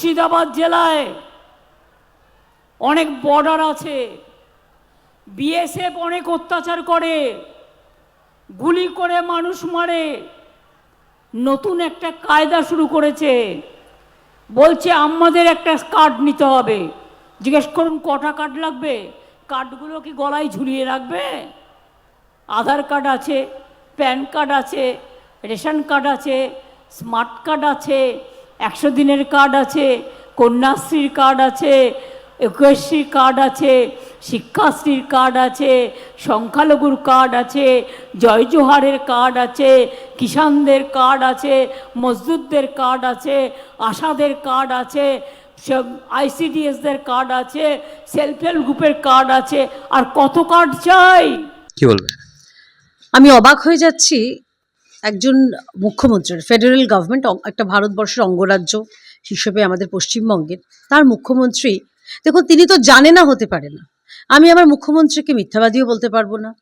মুর্শিদাবাদ জেলায় অনেক বর্ডার আছে। বিএসএফ অনেক অত্যাচার করে। গুলি করে মানুষ মারে। নতুন একটা কায়দা শুরু করেছে। বলছে, আমাদের একটা কার্ড নিতে হবে। জিজ্ঞেস করুন, কটা কার্ড লাগবে? কার্ডগুলো কি গলায় ঝুলিয়ে রাখবে? আধার কার্ড আছে প্যান কার্ড আছে রেশন কার্ড আছে স্মার্ট কার্ড আছে একশো দিনের কার্ড আছে কন্যাশ্রীর কার্ড আছে একুশশ্রীর কার্ড আছে শিক্ষাশ্রীর কার্ড আছে সংখ্যালঘুর কার্ড আছে জয় জোহারের কার্ড আছে কিষানদের কার্ড আছে মজদুরদের কার্ড আছে আশাদের কার্ড আছে সব আইসিডিএসদের কার্ড আছে সেলফ হেল্প গ্রুপের কার্ড আছে আর কত কার্ড চাই কি বলবেন আমি অবাক হয়ে যাচ্ছি একজন মুখ্যমন্ত্রীর ফেডারেল গভর্নমেন্ট একটা ভারতবর্ষের অঙ্গরাজ্য হিসেবে আমাদের পশ্চিমবঙ্গের, তার মুখ্যমন্ত্রী, দেখুন তিনি তো জানে না হতে পারে না। আমি আমার মুখ্যমন্ত্রীকে মিথ্যাবাদীও বলতে পারব না।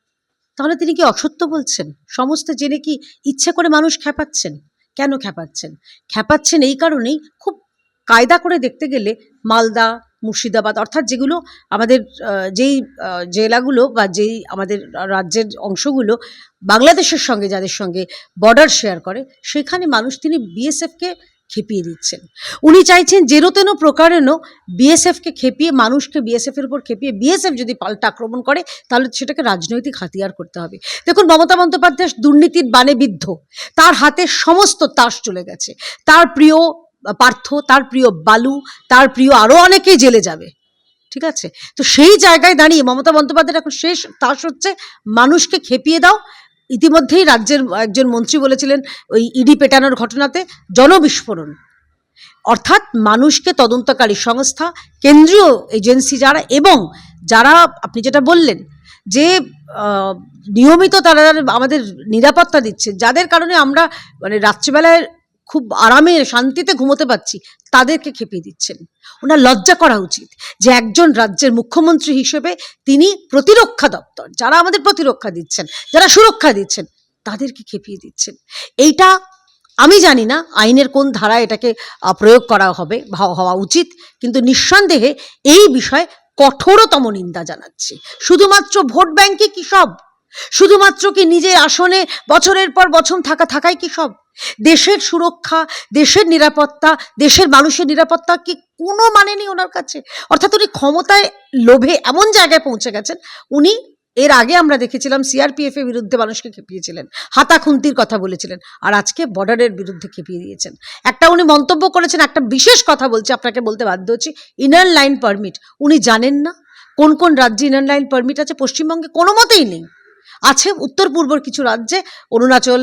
তাহলে তিনি কি অসত্য বলছেন? সমস্ত জেনে কি ইচ্ছে করে মানুষ খ্যাপাচ্ছেন? কেন খ্যাপাচ্ছেন? খ্যাপাচ্ছেন এই কারণেই খুব কায়দা করে দেখতে গেলে মালদা মুর্শিদাবাদ, অর্থাৎ যেগুলো আমাদের যেই জেলাগুলো বা যেই আমাদের রাজ্যের অংশগুলো বাংলাদেশের সঙ্গে, যাদের সঙ্গে বর্ডার শেয়ার করে, সেখানে মানুষ তিনি বিএসএফকে খেপিয়ে দিচ্ছেন। উনি চাইছেন যেনো তেনো প্রকারেণও বিএসএফকে খেপিয়ে, মানুষকে বিএসএফের উপর খেপিয়ে বিএসএফ যদি পাল্টা আক্রমণ করে, তাহলে সেটাকে রাজনৈতিক হাতিয়ার করতে হবে। দেখুন, মমতা বন্দ্যোপাধ্যায় দুর্নীতির বানে বিদ্ধ। তার হাতে সমস্ত তাস চলে গেছে। তার প্রিয় পার্থ, তার প্রিয় বালু, তার প্রিয় আরও অনেকেই জেলে যাবে। ঠিক আছে? তো সেই জায়গায় দাঁড়িয়ে মমতা বন্দ্যোপাধ্যায়ের এখন শেষ তাস হচ্ছে, মানুষকে খেপিয়ে দাও। ইতিমধ্যেই রাজ্যের, একজন মন্ত্রী বলেছিলেন ওই ইডি পেটানোর ঘটনাতে, জনবিস্ফোরণ। অর্থাৎ মানুষকে তদন্তকারী সংস্থা, কেন্দ্রীয় এজেন্সি যারা এবং যারা, আপনি যেটা বললেন যে নিয়মিত তারা আমাদের নিরাপত্তা দিচ্ছে, যাদের কারণে আমরা মানে রাত্রিবেলায় খুব আরামে শান্তিতে ঘুমোতে পারছি, তাদেরকে খেপিয়ে দিচ্ছেন। ওনার লজ্জা করা উচিত যে একজন রাজ্যের মুখ্যমন্ত্রী হিসেবে তিনি প্রতিরক্ষা দপ্তর, যারা আমাদের প্রতিরক্ষা দিচ্ছেন, যারা সুরক্ষা দিচ্ছেন, তাদেরকে খেপিয়ে দিচ্ছেন। এইটা আমি জানি না আইনের কোন ধারায় এটাকে প্রয়োগ করা হবে হওয়া উচিত, কিন্তু নিঃসন্দেহে এই বিষয়ে কঠোরতম নিন্দা জানাচ্ছি। শুধুমাত্র ভোট ব্যাংকে কি সব? শুধুমাত্র কি নিজের আসনে বছরের পর বছর থাকা থাকাই কি সব? দেশের সুরক্ষা, দেশের নিরাপত্তা, দেশের মানুষের নিরাপত্তা কি কোনো মানে নেই ওনার কাছে? অর্থাৎ উনি ক্ষমতায় লোভে এমন জায়গায় পৌঁছে গেছেন, উনি এর আগে আমরা দেখেছিলাম সিআরপিএফ এর বিরুদ্ধে মানুষকে খেপিয়েছিলেন, হাতা খুন্তির কথা বলেছিলেন, আর আজকে বর্ডারের বিরুদ্ধে খেপিয়ে দিয়েছেন। একটা উনি মন্তব্য করেছেন, একটা বিশেষ কথা বলছি, আপনাকে বলতে বাধ্য হচ্ছি ইনার লাইন পারমিট উনি জানেন না কোন কোন রাজ্যে ইনার লাইন পারমিট আছে, পশ্চিমবঙ্গে কোনো মতেই নেই। আছে উত্তর পূর্বর কিছু রাজ্যে, অরুণাচল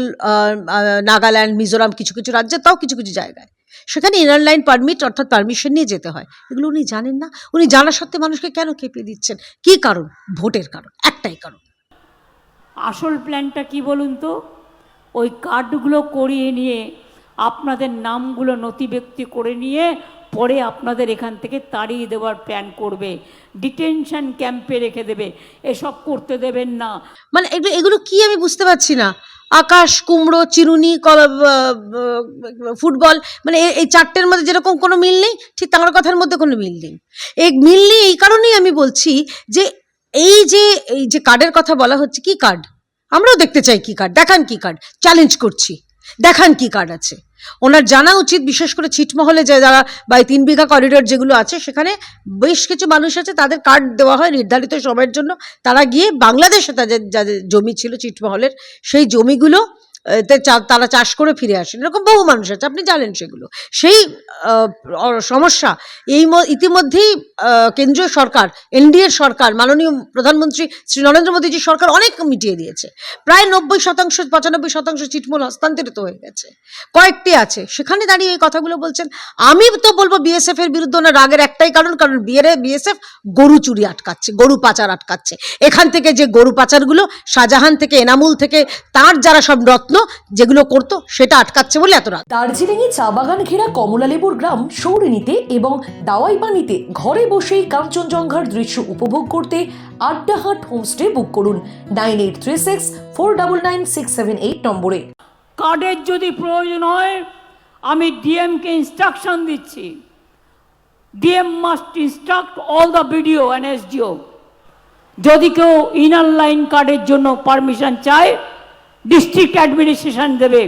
নাগাল্যান্ড, মিজোরাম কিছু কিছু রাজ্যে, তাও কিছু কিছু জায়গায়। সেখানে ইনার লাইন পারমিট অর্থাৎ পারমিশন নিয়ে যেতে হয়। এগুলো উনি জানেন না। উনি জানা সত্ত্বে মানুষকে কেন খেপিয়ে দিচ্ছেন? কি কারণ? ভোটের কারণ। একটাই কারণ। আসল প্ল্যানটা কি বলুন তো? ওই কার্ডগুলো করিয়ে নিয়ে, আপনাদের নামগুলো নথিব্যক্তি করে নিয়ে পরে আপনাদের এখান থেকে তাড়িয়ে দেওয়ার প্ল্যান করবে। ডিটেনশন ক্যাম্পে রেখে দেবে। এসব করতে দেবেন না। মানে এগুলো এগুলো কি আমি বুঝতে পারছি না। আকাশ, কুমড়ো, চিরুনি ফুটবল মানে এই চারটের মধ্যে যেরকম কোনো মিল নেই, ঠিক তার কথার মধ্যে কোনো মিল নেই। এই মিল নেই এই কারণেই আমি বলছি যে এই যে এই যে কার্ডের কথা বলা হচ্ছে, কি কার্ড আমরাও দেখতে চাই কি কার্ড দেখান কি কার্ড চ্যালেঞ্জ করছি। দেখান কি কার্ড আছে। ওনার জানা উচিত, বিশেষ করে ছিটমহলে যে যারা বা তিন বিঘা করিডোর যেগুলো আছে, সেখানে বেশ কিছু মানুষ আছে, তাদের কার্ড দেওয়া হয় নির্ধারিত সময়ের জন্য। তারা গিয়ে বাংলাদেশে তাদের, যাদের জমি ছিল ছিটমহলের, সেই জমিগুলো তারা চাষ করে ফিরে আসেন। এরকম বহু মানুষ আছে, আপনি জানেন সেগুলো। সেই সমস্যা এই ইতিমধ্যেই কেন্দ্রীয় সরকার, এনডিএর সরকার, মাননীয় প্রধানমন্ত্রী শ্রী নরেন্দ্র মোদীজির সরকার অনেক মিটিয়ে দিয়েছে। প্রায় নব্বই শতাংশ, পঁচানব্বই শতাংশ চিটমূল হস্তান্তরিত হয়ে গেছে। কয়েকটি আছে। সেখানে দাঁড়িয়ে এই কথাগুলো বলছেন, আমি তো বলব বিএসএফ এর বিরুদ্ধে ওনার রাগের একটাই কারণ কারণ বিয়েরে বিএসএফ গরু চুরি আটকাচ্ছে, গরু পাচার আটকাচ্ছে। এখান থেকে যে গরু পাচারগুলো শাহজাহান থেকে, এনামুল থেকে, তার যারা সব রত্ন যেগুলো করতো সেটা আটকাচ্ছে বলে এত রাগ দার্জিলিংয়ে চা বাগান ঘেরা কমলালেবুর গ্রাম সৌরিনীতে এবং দাওয়াই পানিতে ঘরে বসেই কাঞ্চনজঙ্ঘার দৃশ্য উপভোগ করতে আড্ডাহাট হোমস্টে বুক করুন nine eight three six four double nine six seven eight নম্বরে। কার্ডের যদি প্রয়োজন হয় আমি ডিএমকে ইনস্ট্রাকশন দিচ্ছি। DM must instruct all the BDO and SDO যদি কেউ ইনার লাইন কার্ডের জন্য পারমিশন চায় ডিস্ট্রিক্ট অ্যাডমিনিস্ট্রেশন দেবে।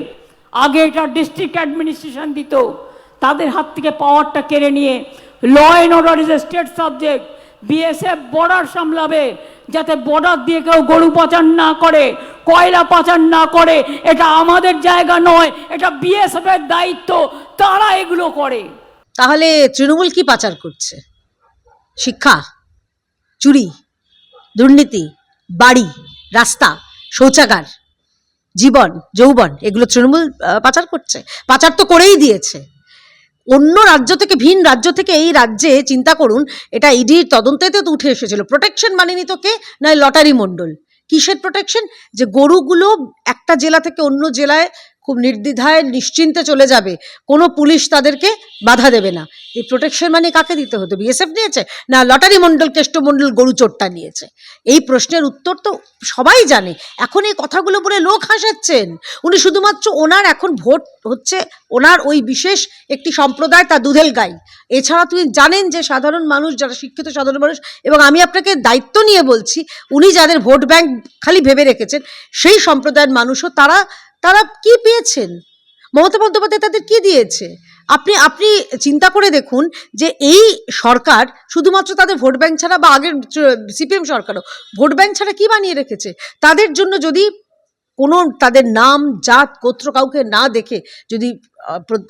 আগে এটা ডিস্ট্রিক্ট অ্যাডমিনিস্ট্রেশন দিত। তাদের হাত থেকে পাওয়ারটা কেড়ে নিয়ে law and order is a state subject BSF border সামলাবে, যাতে বর্ডার দিয়ে কেউ গরু পাচার না করে, কয়লা পাচার না করে। এটা আমাদের জায়গা নয়, এটা বিএসএফ এর দায়িত্ব, তারা এগুলো করে। তাহলে তৃণমূল কি পাচার করছে? শিক্ষা, চুরি, দুর্নীতি, বাড়ি, রাস্তা, শৌচাগার জীবন, যৌবন, এগুলো তৃণমূল পাচার করছে। পাচার তো করেই দিয়েছে। অন্য রাজ্য থেকে, ভিন রাজ্য থেকে এই রাজ্যে চিন্তা করুন, এটা ইডির তদন্তেতে তো উঠে এসেছিল। প্রোটেকশন মানেনি তো কে? না লটারি মণ্ডল। কিসের প্রোটেকশন যে গরুগুলো একটা জেলা থেকে অন্য জেলায় খুব নির্দ্বিধায়, নিশ্চিন্তে চলে যাবে। কোনো পুলিশ তাদেরকে বাধা দেবে না। এই প্রোটেকশন মানে কাকে দিতে হতো? বিএসএফ নিয়েছে? না লটারি মণ্ডল কেষ্টমণ্ডল গরু চোরটা নিয়েছে? এই প্রশ্নের উত্তর তো সবাই জানে। এখন এই কথাগুলো বলে লোক হাসাচ্ছেন। উনি শুধুমাত্র ওনার এখন ভোট হচ্ছে, ওনার ওই বিশেষ একটি সম্প্রদায় তার দুধেল গাই। এছাড়া তুমি জানেন যে সাধারণ মানুষ, যারা শিক্ষিত সাধারণ মানুষ, এবং আমি আপনাকে দায়িত্ব নিয়ে বলছি, উনি যাদের ভোট ব্যাংক খালি ভেবে রেখেছেন, সেই সম্প্রদায়ের মানুষও তারা তারা কি পেয়েছেন? মমতা বন্দ্যোপাধ্যায় তাদের কি দিয়েছে? আপনি আপনি চিন্তা করে দেখুন যে এই সরকার শুধুমাত্র তাদের ভোট ব্যাংক ছাড়া বা আগের সিপিএম সরকারও ভোট ব্যাংক ছাড়া কি বানিয়ে রেখেছে? তাদের জন্য যদি কোনো তাদের নাম, জাত, গোত্র কাউকে না দেখে যদি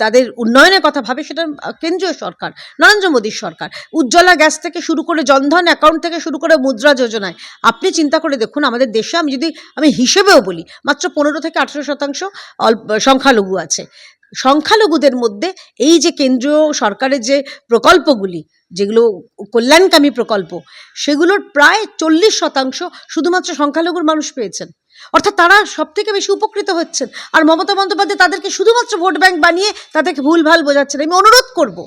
তাদের উন্নয়নের কথা ভাবে সেটা কেন্দ্রীয় সরকার, নরেন্দ্র মোদীর সরকার। উজ্জ্বলা গ্যাস থেকে শুরু করে জনধন অ্যাকাউন্ট থেকে শুরু করে মুদ্রা যোজনায়। আপনি চিন্তা করে দেখুন, আমাদের দেশে আমি যদি, আমি হিসেবেও বলি, মাত্র পনেরো থেকে আঠেরো শতাংশ সংখ্যালঘু আছে। সংখ্যালঘুদের মধ্যে এই যে কেন্দ্রীয় সরকারের যে প্রকল্পগুলি, যেগুলো কল্যাণকামী প্রকল্প, সেগুলোর প্রায় চল্লিশ শতাংশ শুধুমাত্র সংখ্যালঘুর মানুষ পেয়েছেন। অর্থাৎ তারা সব থেকে বেশি উপকৃত হচ্ছেন। আর মমতা বন্দ্যোপাধ্যায় তাদেরকে শুধুমাত্র ভোট ব্যাংক বানিয়ে তাদেরকে ভুলভাল বোঝাচ্ছেন। আমি অনুরোধ করব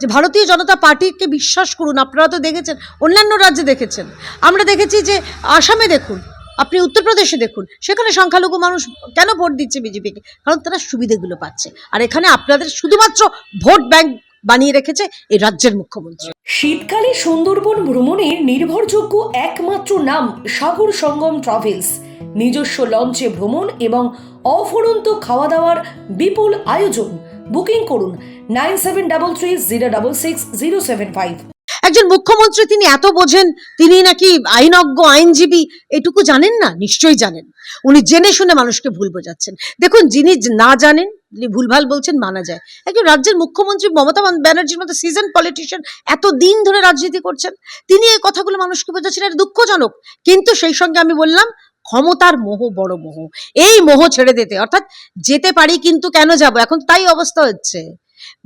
যে ভারতীয় জনতা পার্টিকে বিশ্বাস করুন। আপনারা তো দেখেছেন, অন্যান্য রাজ্যে দেখেছেন। আমরা দেখেছি যে আসামে দেখুন, আপনি উত্তরপ্রদেশে দেখুন, সেখানে সংখ্যালঘু মানুষ কেন ভোট দিচ্ছে বিজেপিকে? কারণ তারা সুবিধেগুলো পাচ্ছে। আর এখানে আপনাদের শুধুমাত্র ভোট ব্যাংক বানিয়ে রেখেছে এই রাজ্যের মুখ্যমন্ত্রী। শীতকালে সুন্দরবন ভ্রমণের নির্ভরযোগ্য একমাত্র নাম সাগর সঙ্গম ট্রাভেলস। নিজস্ব লঞ্চে ভ্রমণ এবং অফুরন্ত খাওয়া দাওয়ার বিপুল আয়োজন। বুকিং করুন nine seven double three zero double six zero seven five. একজন মুখ্যমন্ত্রী, তিনি এত বোঝেন, তিনি নাকি আইনজ্ঞ, আইনজীবী, এটুকু জানেন না? নিশ্চয়ই জানেন। উনি জেনে শুনে মানুষকে ভুল বোঝাচ্ছেন। দেখুন, যিনি না জানেন তিনি ভুলভাল বলছেন, মানা যায়। একজন রাজ্যের মুখ্যমন্ত্রী মমতা ব্যানার্জির মতো সিজন পলিটিশিয়ান এত দিন ধরে রাজনীতি করছেন, তিনি এই কথাগুলো মানুষকে বোঝাচ্ছেন। এটা দুঃখজনক। কিন্তু সেই সঙ্গে আমি বললাম ক্ষমতার মোহ বড় মোহ। এই মোহ ছেড়ে দিতে। অর্থাৎ যেতে পারি কিন্তু কেন যাব? এখন তাই অবস্থা হচ্ছে।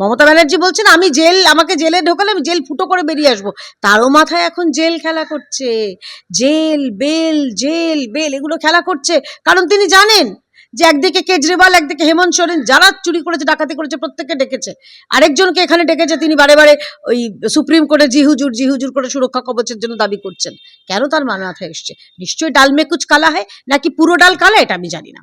মমতা ব্যানার্জি বলছেন, আমি জেল, আমাকে জেলে ঢোকালে আমি জেল ফুটো করে বেরিয়ে আসব। তারও মাথায় এখন জেল খেলা করছে। জেল, বেল জেল, বেল, এগুলো খেলা করছে। কারণ তিনি জানেন যে একদিকে কেজরিওয়াল, একদিকে হেমন্ত সোরেন, যারা চুরি করেছে, ডাকাতি করেছে, প্রত্যেককে ডেকেছে। আরেকজনকে এখানে ডেকেছে, তিনি বারে বারে ওই সুপ্রিম কোর্টে জি হুজুর জি হুজুর করে সুরক্ষা কবচের জন্য দাবি করছেন। কেন তার মাথায় এসছে? নিশ্চয়ই ডাল মে কুচ কালা হয় নাকি পুরো ডাল কালা, এটা আমি জানি না।